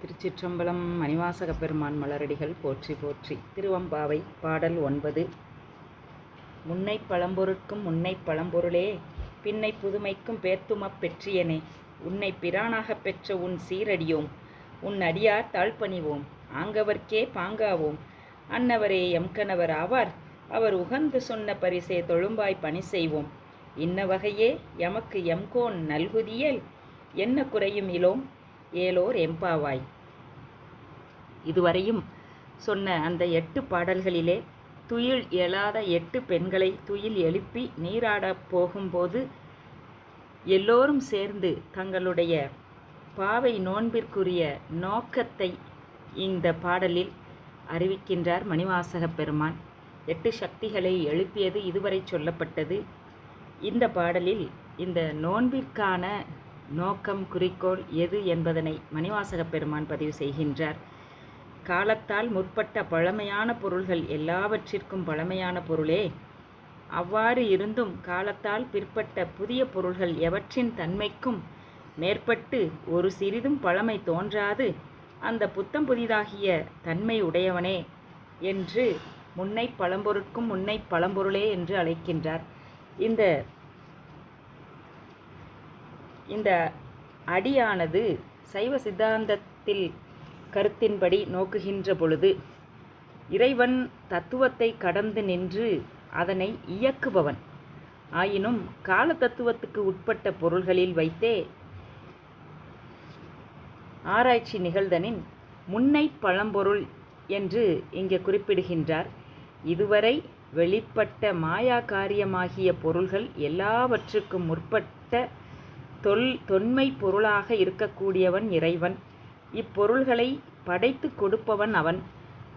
திருச்சிற்றம்பலம் மணிவாசக பெருமான் மலரடிகள் போற்றி போற்றி. திருவம்பாவை பாடல் ஒன்பது. முன்னை பழம்பொருட்கும் முன்னை பழம்பொருளே பின்னை புதுமைக்கும் பேத்துமப் பெற்றியனே. உன்னை பிரானாகப் பெற்ற உன் சீரடியோம் உன் அடியார் தாழ்பணிவோம் ஆங்கவர்க்கே பாங்காவோம். அன்னவரே எம்கணவர் ஆவார் அவர் உகந்து சொன்ன பரிசே தொழும்பாய் பணி செய்வோம். இன்ன வகையே எமக்கு எம்கோன் நல்குதியல் என்ன குறையும் இலோம்? ஏலோர் எம்பாவாய். இதுவரையும் சொன்ன அந்த எட்டு பாடல்களிலே துயில் எழாத எட்டு பெண்களை துயில் எழுப்பி நீராடப் போகும்போது எல்லோரும் சேர்ந்து தங்களுடைய பாவை நோன்பிற்குரிய நோக்கத்தை இந்த பாடலில் அறிவிக்கின்றார் மணிவாசகப் பெருமான். எட்டு சக்திகளை எழுப்பியது இதுவரை சொல்லப்பட்டது. இந்த பாடலில் இந்த நோன்பிற்கான நோக்கம் குறிக்கோள் எது என்பதனை மணிவாசகப் பெருமான் பதிவு செய்கின்றார். காலத்தால் முற்பட்ட பழமையான பொருள்கள் எல்லாவற்றிற்கும் பழமையான பொருளே. அவ்வாறு இருந்தும் காலத்தால் பிற்பட்ட புதிய பொருள்கள் எவற்றின் தன்மைக்கும் மேற்பட்டு ஒரு சிறிதும் பழமை தோன்றாது அந்த புத்தம் புதிதாகிய தன்மை உடையவனே என்று முன்னை பழம்பொருட்கும் முன்னை பழம்பொருளே என்று அழைக்கின்றார். இந்த இந்த அடியானது சைவ சித்தாந்தத்தில் கருத்தின்படி நோக்குகின்ற பொழுது இறைவன் தத்துவத்தை கடந்து நின்று அதனை இயக்குபவன். ஆயினும் கால தத்துவத்துக்கு உட்பட்ட பொருள்களில் வைத்தே ஆராய்ச்சி நிகழ்தனின் முன்னை பழம்பொருள் என்று இங்கே குறிப்பிடுகின்றார். இதுவரை வெளிப்பட்ட மாயா காரியமாகிய பொருள்கள் எல்லாவற்றுக்கும் முற்பட்ட தொல் தொன்மை பொருளாக இருக்கக்கூடியவன் இறைவன். இப்பொருள்களை படைத்து கொடுப்பவன் அவன்.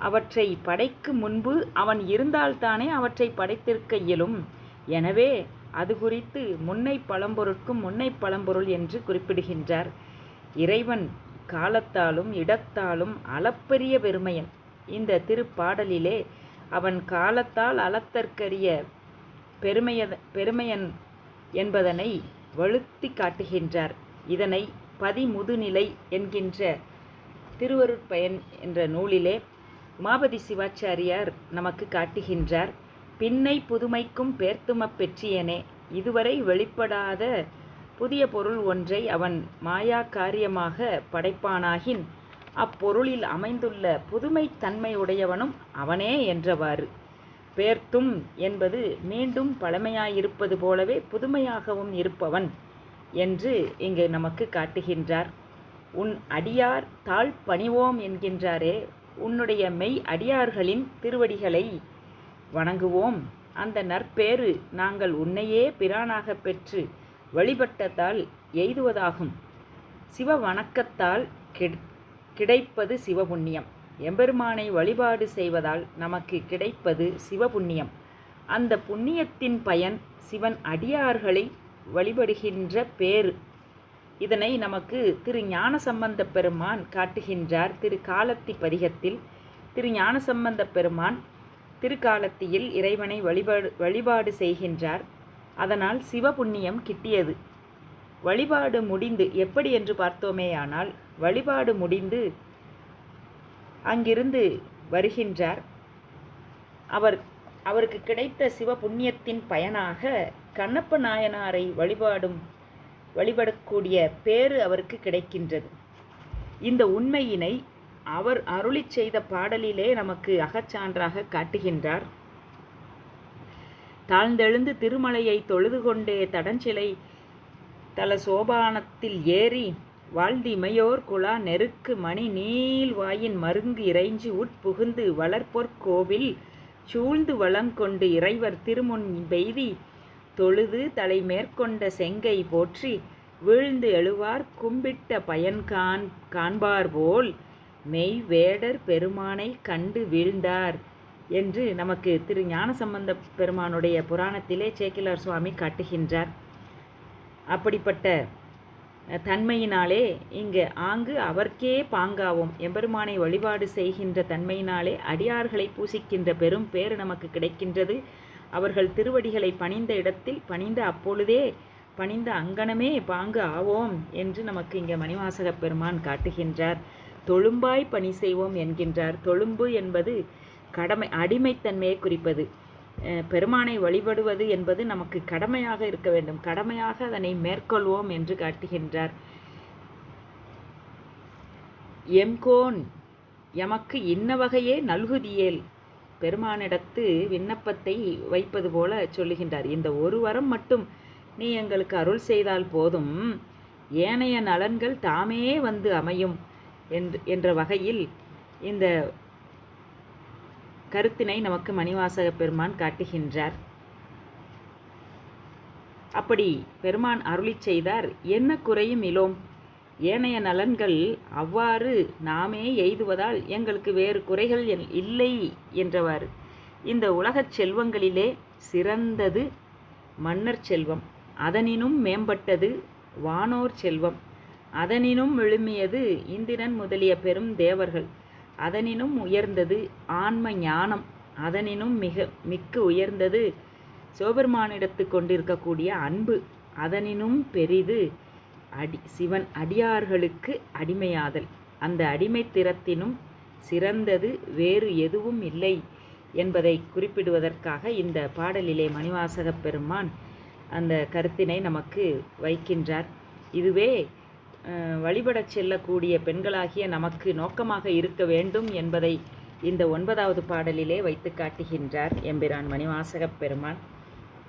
அவற்றை படைக்கு முன்பு அவன் இருந்தால்தானே அவற்றை படைத்திருக்க இயலும். எனவே அது குறித்து முன்னை பழம்பொருட்கும் முன்னை பழம்பொருள் என்று குறிப்பிடுகின்றார். இறைவன் காலத்தாலும் இடத்தாலும் அளப்பரிய பெருமையன். இந்த திருப்பாடலிலே அவன் காலத்தால் அளத்தற்கரிய பெருமைய பெருமையன் என்பதனை வழுத்தி காட்டுகின்றார். இதனை பதிமுதுநிலை என்கின்ற திருவருட்பயன் என்ற நூலிலே மாபதி சிவாச்சாரியார் நமக்கு காட்டுகின்றார். பின்னை புதுமைக்கும் பேர்த்துமப் பெற்றியனே இதுவரை வெளிப்படாத புதிய பொருள் ஒன்றை அவன் மாயா காரியமாக படைப்பானாகின் அப்பொருளில் அமைந்துள்ள புதுமைத் தன்மையுடையவனும் அவனே என்றவாறு. பேர்த்தும் என்பது மீண்டும் பழமையாயிருப்பது போலவே புதுமையாகவும் இருப்பவன் என்று இங்கு நமக்கு காட்டுகின்றார். உன் அடியார் தாழ் பணிவோம் என்கின்றாரே உன்னுடைய மெய் அடியார்களின் திருவடிகளை வணங்குவோம். அந்த நற்பேறு நாங்கள் உன்னையே பிரானாக பெற்று வழிபட்டதால் எய்துவதாகும். சிவ வணக்கத்தால் கிடைப்பது சிவபுண்ணியம். எம்பெருமானை வழிபாடு செய்வதால் நமக்கு கிடைப்பது சிவபுண்ணியம். அந்த புண்ணியத்தின் பயன் சிவன் அடியார்களை வழிபடுகின்ற பேறு. இதனை நமக்கு திரு ஞானசம்பந்த பெருமான் காட்டுகின்றார். திரு காலத்தி பதிகத்தில் திரு ஞானசம்பந்த பெருமான் திருக்காலத்தியில் இறைவனை வழிபாடு வழிபாடு செய்கின்றார். அதனால் சிவபுண்ணியம் கிட்டியது. வழிபாடு முடிந்து எப்படி என்று பார்த்தோமேயானால் வழிபாடு முடிந்து அங்கிருந்து வருகின்றார். அவர் அவருக்கு கிடைத்த சிவ புண்ணியத்தின் பயனாக கண்ணப்ப நாயனாரை வழிபாடும் வழிபடக்கூடிய பேறு அவருக்கு கிடைக்கின்றது. இந்த உண்மையினை அவர் அருளி செய்த பாடலிலே நமக்கு அகச்சான்றாக காட்டுகின்றார். தாழ்ந்தெழுந்து திருமலையை தொழுது கொண்டே தடஞ்சிலை தல சோபானத்தில் ஏறி வாழ்ந்திமையோர் குழா நெருக்கு மணி நீள் வாயின் மருங்கு இறைஞ்சி உட்புகுந்து வளர்ப்பொற் கோவில் சூழ்ந்து வளங்கொண்டு இறைவர் திருமுன் பெய்தி தொழுது தலை மேற்கொண்ட செங்கை போற்றி வீழ்ந்து எழுவார் கும்பிட்ட பயன் காண் காண்பார் போல் மெய் வேடர் பெருமானை கண்டு வீழ்ந்தார் என்று நமக்கு திரு ஞானசம்பந்த பெருமானுடைய புராணத்திலே சேக்கிலார் சுவாமி காட்டுகின்றார். அப்படிப்பட்ட தன்மையினாலே இங்கு ஆங்கு அவர்க்கே பாங்காவும். எம்பெருமானை வழிபாடு செய்கின்ற தன்மையினாலே அடியார்களை பூசிக்கின்ற பெரும் பேறு நமக்கு கிடைக்கின்றது. அவர்கள் திருவடிகளை பணிந்த இடத்தில் பணிந்த அப்பொழுதே பணிந்த அங்கனமே பாங்கு ஆவோம் என்று நமக்கு இங்கே மணிவாசகப் பெருமான் காட்டுகின்றார். தொழும்பாய் பணி செய்வோம் என்கின்றார். தொழும்பு என்பது கடமை அடிமைத்தன்மையை குறிப்பது. பெருமானை வழிபடுவது என்பது நமக்கு கடமையாக இருக்க வேண்டும். கடமையாக அதனை மேற்கொள்வோம் என்று காட்டுகின்றார். எம்கோன் எமக்கு இன்ன வகையே நல்குதியேல் பெருமானிடத்து விண்ணப்பத்தை வைப்பது போல சொல்லுகின்றார். இந்த ஒரு வரம் மட்டும் நீ எங்களுக்கு அருள் செய்தால் போதும். ஏனைய நலன்கள் தாமே வந்து அமையும் என்று என்ற வகையில் இந்த கருத்தினை நமக்கு மணிவாசக பெருமான் காட்டுகின்றார். அப்படி பெருமான் அருளிச் செய்தார் என்ன குறையும் இலோம்? ஏனைய நலன்கள் அவ்வாறு நாமே எய்துவதால் எங்களுக்கு வேறு குறைகள் எல்- இல்லை என்றவாறு. இந்த உலகச் செல்வங்களிலே சிறந்தது மன்னர் செல்வம் அதனினும் மேம்பட்டது வானோர் செல்வம் அதனினும் விழுமியது இந்திரன் முதலிய பெரும் தேவர்கள். அதனினும் உயர்ந்தது ஆன்ம ஞானம். அதனினும் மிக மிக்க உயர்ந்தது சிவபெருமானிடத்து கொண்டிருக்கக்கூடிய அன்பு. அதனினும் பெரிது அடி சிவன் அடியார்களுக்கு அடிமையாதல். அந்த அடிமைத்திறத்தினும் சிறந்தது வேறு எதுவும் இல்லை என்பதை குறிப்பிடுவதற்காக இந்த பாடலிலே மணிவாசக பெருமான் அந்த கருத்தினை நமக்கு வைக்கின்றார். இதுவே வழிபடச் செல்லக்கூடிய பெண்களாகிய நமக்கு நோக்கமாக இருக்க வேண்டும் என்பதை இந்த ஒன்பதாவது பாடலிலே வைத்து காட்டுகின்றார் எம்பிரான் மணிவாசகப் பெருமான்.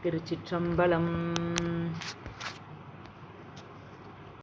திருச்சிற்றம்பலம்.